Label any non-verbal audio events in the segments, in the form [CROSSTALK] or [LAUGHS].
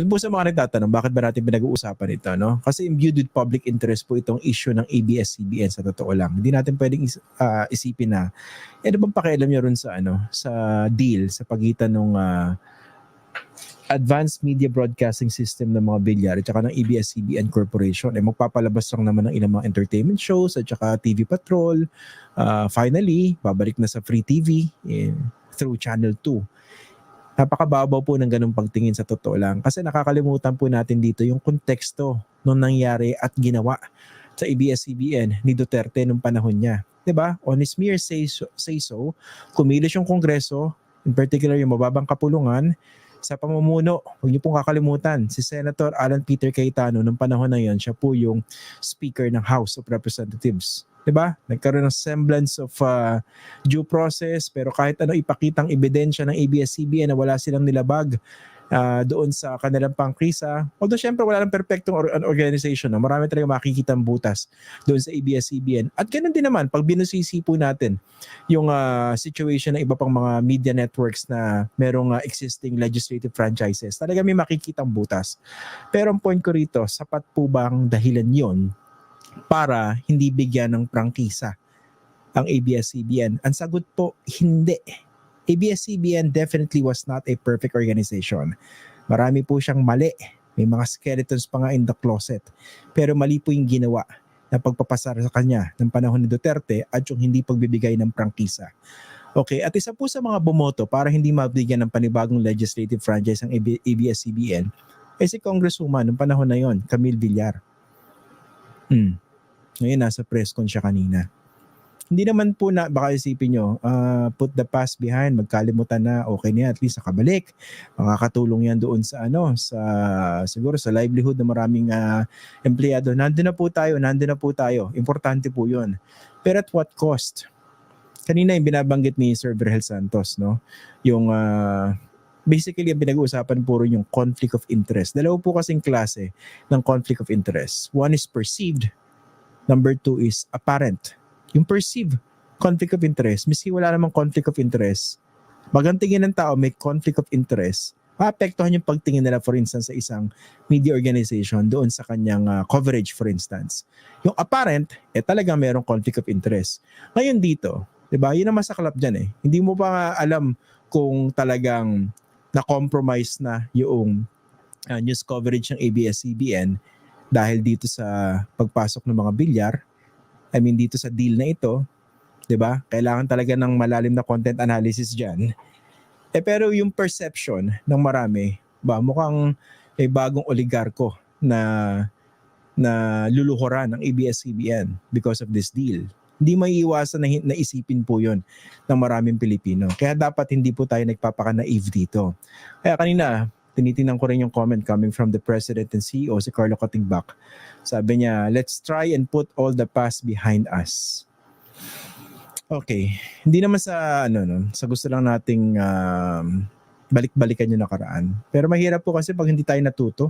Doon po sa mga nagtatanong, bakit ba natin pinag-uusapan ito? No? Kasi imbued with public interest po itong issue ng ABS-CBN sa totoo lang. Hindi natin pwedeng is- ah, isipin na, eh, ano bang pakialam niya ron sa, ano, sa deal sa pagitan ng Advanced Media Broadcasting System ng mga bilyar at saka ng ABS-CBN Corporation. Eh, magpapalabas lang naman ng ilang mga entertainment shows at saka TV Patrol. Ah, finally, babalik na sa Free TV eh, through Channel 2 napakababaw po ng ganung pagtingin sa totoo lang. Kasi nakakalimutan po natin dito yung konteksto nung nangyari at ginawa sa ABS-CBN ni Duterte nung panahon niya. 'Di ba? On his mere say so, say so kumilos yung Kongreso, in particular yung mababang kapulungan, sa pamumuno, huwag niyo pong kakalimutan, si Senator Alan Peter Cayetano nung panahon na yon, siya po yung Speaker ng House of Representatives. 'Di ba? Nagkaroon ng semblance of uh, due process pero kahit ano ipakitang ebidensya ng ABS-CBN na wala silang nilabag uh, doon sa kanilang pangkrisa. Although syempre wala nang perfectong or- an organization. No? Marami talaga makikita butas doon sa ABS-CBN. At ganun din naman, pag binusisi po natin yung uh, situation ng iba pang mga media networks na merong uh, existing legislative franchises, talaga may makikitang butas. Pero ang point ko rito, sapat po bang dahilan yon para hindi bigyan ng prangkisa ang ABS-CBN? Ang sagot po, hindi. ABS-CBN definitely was not a perfect organization. Marami po siyang mali. May mga skeletons pa nga in the closet. Pero mali po yung ginawa na pagpapasar sa kanya ng panahon ni Duterte at yung hindi pagbibigay ng prangkisa. Okay, at isa po sa mga bumoto para hindi mabigyan ng panibagong legislative franchise ang AB- ABS-CBN ay si Congresswoman noong panahon na yon, Camille Villar. Hmm. Ngayon, nasa press con siya kanina. Hindi naman po na, baka isipin nyo, ah, put the past behind, magkalimutan na, okay na at least nakabalik. Makakatulong yan doon sa ano, sa siguro sa livelihood ng maraming ah, empleyado. Nandun na po tayo, nandun na po tayo. Importante po yun. Pero at what cost? Kanina yung binabanggit ni Sir Virgil Santos, no? Yung ah, basically ang pinag-uusapan puro yung conflict of interest. Dalawa po kasing klase ng conflict of interest. One is perceived, number two is apparent. Yung perceived conflict of interest, miski wala namang conflict of interest, magantingin ng tao may conflict of interest, maapektuhan yung pagtingin nila for instance sa isang media organization doon sa kanyang ah, coverage for instance. Yung apparent, eh talagang merong conflict of interest. Ngayon dito, 'di ba? Yun ang masaklap diyan eh. Hindi mo pa alam kung talagang na-compromise na yung uh, news coverage ng ABS-CBN dahil dito sa pagpasok ng mga bilyar. I mean dito sa deal na ito, 'di ba? Kailangan talaga ng malalim na content analysis diyan. Eh pero yung perception ng marami, ba mukhang may bagong oligarko na na luluhuran ng ABS-CBN because of this deal. Hindi maiiwasan na hin- naisipin po yon ng maraming Pilipino. Kaya dapat hindi po tayo nagpapaka-naive dito. Kaya kanina, tinitingnan ko rin yung comment coming from the President and CEO, si Carlo Cotigbak. Sabi niya, let's try and put all the past behind us. Okay. Hindi naman sa, ano, no, sa gusto lang nating um, balik-balikan yung nakaraan. Pero mahirap po kasi pag hindi tayo natuto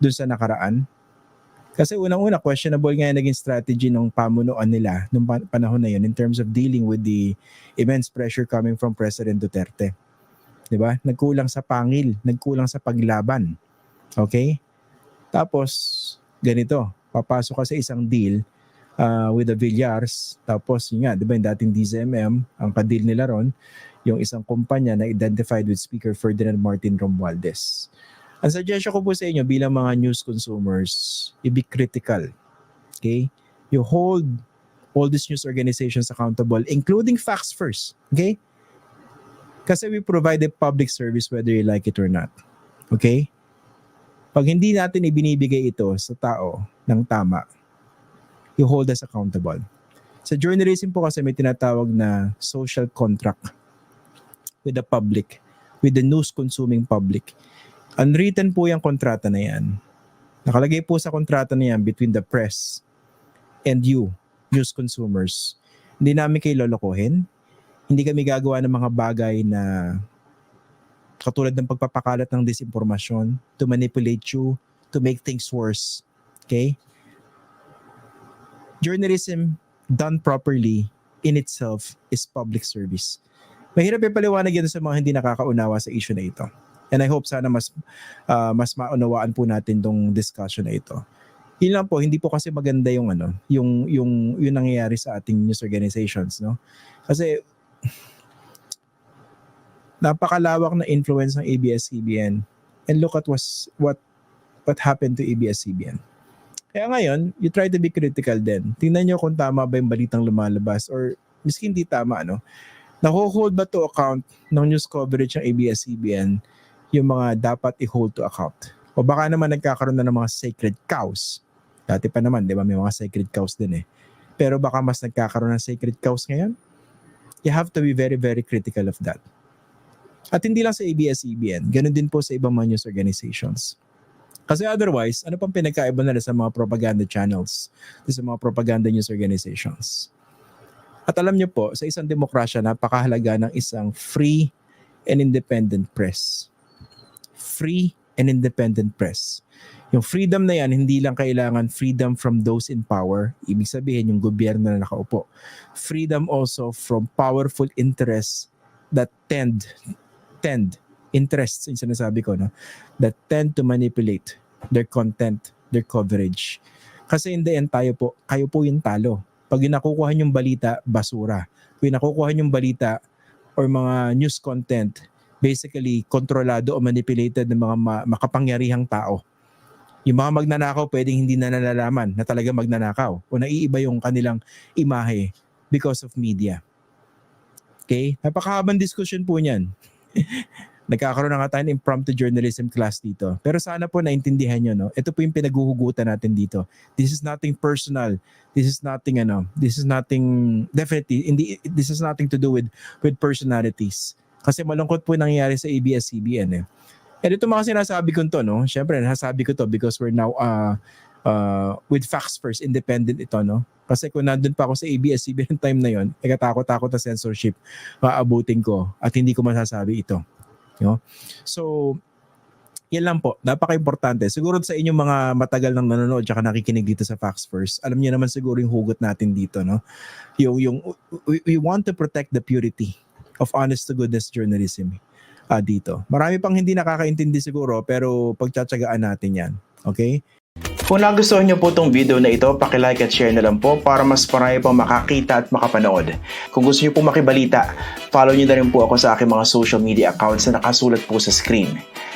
dun sa nakaraan. Kasi unang-una, questionable nga yung naging strategy ng pamunuan nila nung pa- panahon na yun in terms of dealing with the immense pressure coming from President Duterte. 'Di ba? Nagkulang sa pangil, nagkulang sa paglaban. Okay? Tapos, ganito, papasok ka sa isang deal uh, with the Villars. Tapos, yun nga, di ba yung dating DZMM, ang ka-deal nila ron, yung isang kumpanya na identified with Speaker Ferdinand Martin Romualdez. Ang suggestion ko po sa inyo bilang mga news consumers, i-be critical. Okay? You hold all these news organizations accountable, including Facts First. Okay? Kasi we provide a public service whether you like it or not. Okay? Pag hindi natin ibinibigay ito sa tao ng tama, you hold us accountable. Sa journalism po kasi may tinatawag na social contract with the public, with the news consuming public. Unwritten po yung kontrata na yan. Nakalagay po sa kontrata na yan between the press and you, news consumers. Hindi namin kayo lolokohin. Hindi kami gagawa ng mga bagay na katulad ng pagpapakalat ng disinformasyon to manipulate you, to make things worse. Okay? Journalism done properly in itself is public service. Mahirap ipaliwanag yan sa mga hindi nakakaunawa sa issue na ito. And I hope sana mas ah, mas maunawaan po natin tong discussion na ito. Yun lang po, hindi po kasi maganda yung ano, yung yung yung nangyayari sa ating news organizations, no? Kasi napakalawak na influence ng ABS-CBN and look at was what what happened to ABS-CBN. Kaya ngayon, you try to be critical din. Tingnan nyo kung tama ba yung balitang lumalabas or miski hindi tama, ano? Naho-hold ba to account ng news coverage ng ABS-CBN yung mga dapat i-hold to account? O baka naman nagkakaroon na ng mga sacred cows. Dati pa naman, di ba, may mga sacred cows din eh. Pero baka mas nagkakaroon ng sacred cows ngayon? You have to be very, very critical of that. At hindi lang sa ABS-CBN, ganun din po sa ibang mga news organizations. Kasi otherwise, ano pang pinagkaiba nila sa mga propaganda channels, sa mga propaganda news organizations? At alam niyo po, sa isang demokrasya, napakahalaga ng isang free and independent press. Free and independent press. Yung freedom na yan, hindi lang kailangan freedom from those in power. Ibig sabihin, yung gobyerno na nakaupo. Freedom also from powerful interests that tend, tend, interests, yung sinasabi ko, no? that tend to manipulate their content, their coverage. Kasi in the end, tayo po, kayo po yung talo. Pag yung nakukuha yung balita, basura. Kung yung nakukuha yung balita or mga news content, basically kontrolado o manipulated ng mga ma- makapangyarihang tao. Yung mga magnanakaw pwedeng hindi na nalalaman na talaga magnanakaw o naiiba yung kanilang imahe because of media. Okay? Napakahabang discussion po niyan. [LAUGHS] Nagkakaroon na nga tayo ng impromptu journalism class dito. Pero sana po naintindihan nyo, no? Ito po yung pinaguhugutan natin dito. This is nothing personal. This is nothing, ano, this is nothing, definitely, hindi, this is nothing to do with, with personalities. Kasi malungkot po nangyayari sa ABS-CBN, eh. And ito mga sinasabi ko to, no? Siyempre, nasasabi ko to because we're now uh, uh, with facts first, independent ito, no? Kasi kung nandun pa ako sa ABS-CBN [LAUGHS] time na yon, eh katakot-takot na censorship, maabutin ko at hindi ko masasabi ito. No? So, yan lang po. Napaka-importante. Siguro sa inyong mga matagal nang nanonood at nakikinig dito sa Facts First, alam niyo naman siguro yung hugot natin dito, no? Yung, yung, we, we want to protect the purity of honest to goodness journalism ah dito. Marami pang hindi nakakaintindi siguro, pero pagtsatsagaan natin yan. Okay? Kung nagustuhan niyo po itong video na ito, pakilike at share na lang po para mas marami pang makakita at makapanood. Kung gusto niyo po makibalita, follow niyo na rin po ako sa aking mga social media accounts na nakasulat po sa screen.